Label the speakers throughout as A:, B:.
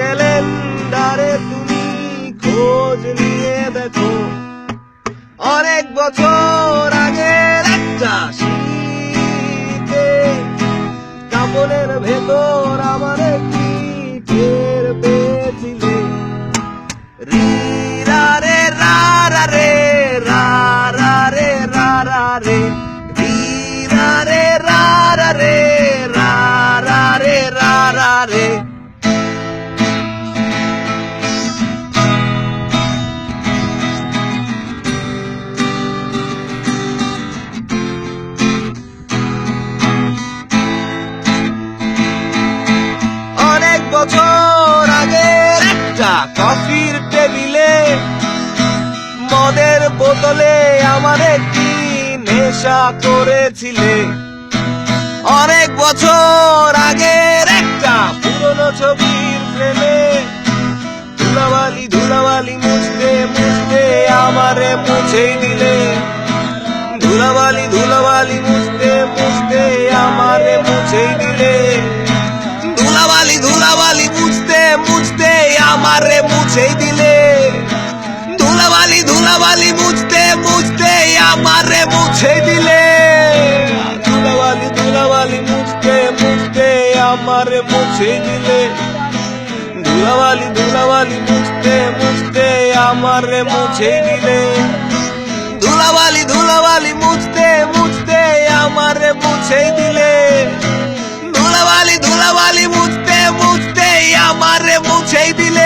A: ক্যালেন্ডারে তুমি খোঁজ নিয়ে দেখো। অনেক বছর আগের একটা শীতে কাপড়ের ভেতর কফির টেবিলে, মদের বোতলে আমার একটি নেশা করেছিলে। অনেক বছর আগের একটা পুরনো ছবির ফ্রেমে, ধুলাবালি ধুলাবালি মুছতে মুছতে আমারে মুছেই দিলে। ধুলাবালি ধুলাবালি মুছতে মুছেই দিলে ধুলাবালি ধুলাবালি মুছতে মুছতে আমারে মুছেই দিলে। ধুলাবালি ধুলাবালি মুছতে মুছতে আমারে মুছেই দিলে। ধুলাবালি ধুলাবালি মুছতে মুছতে আমারে মুছেই দিলে। ধুলাবালি ধুলাবালি মুছতে মুছতে আমারে মুছেই দিলে। ধুলাবালি ধুলাবালি মুছতে মুছতে আমারে মুছেই দিলে।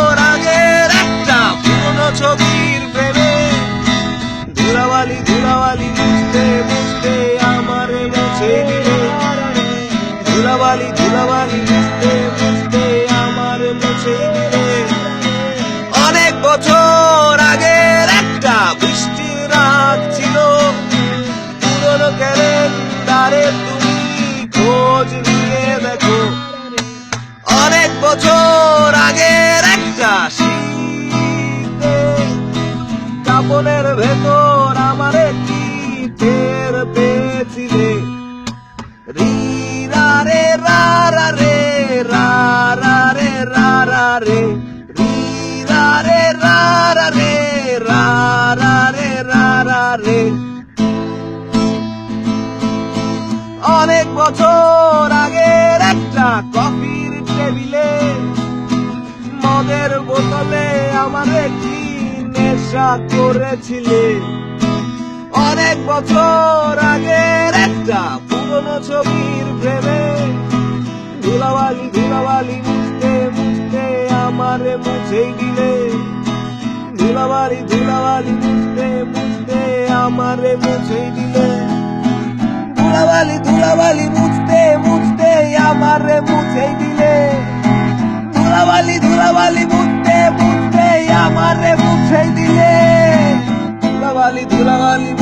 A: কাপড়ের ভেতর আমার কি টের পেয়েছিলে রি। রা রে, রা রা রে, রা রা রে, রা রা রে। রি রা, রে রা অনেক বছর আগের একটা কফির টেবিলে মদের বোতলে আমার কি নেশা করেছিলে। অনেক বছর আগের একটা পুরনো ছবির প্রেমে ধুলাবালি ধুলাবালি মুছতে মুছতে আমারে মুছেই দিলে। ধুলাবালি ধুলাবালি মুছতে মুছতে আমারে মুছেই দিলে। ধুলাবালি ধুলাবালি মুছতে মুছতে আমারে মুছেই দিলে। ধুলাবালি ধুলাবালি মুছতে মুছতে আমারে ধুলাবালি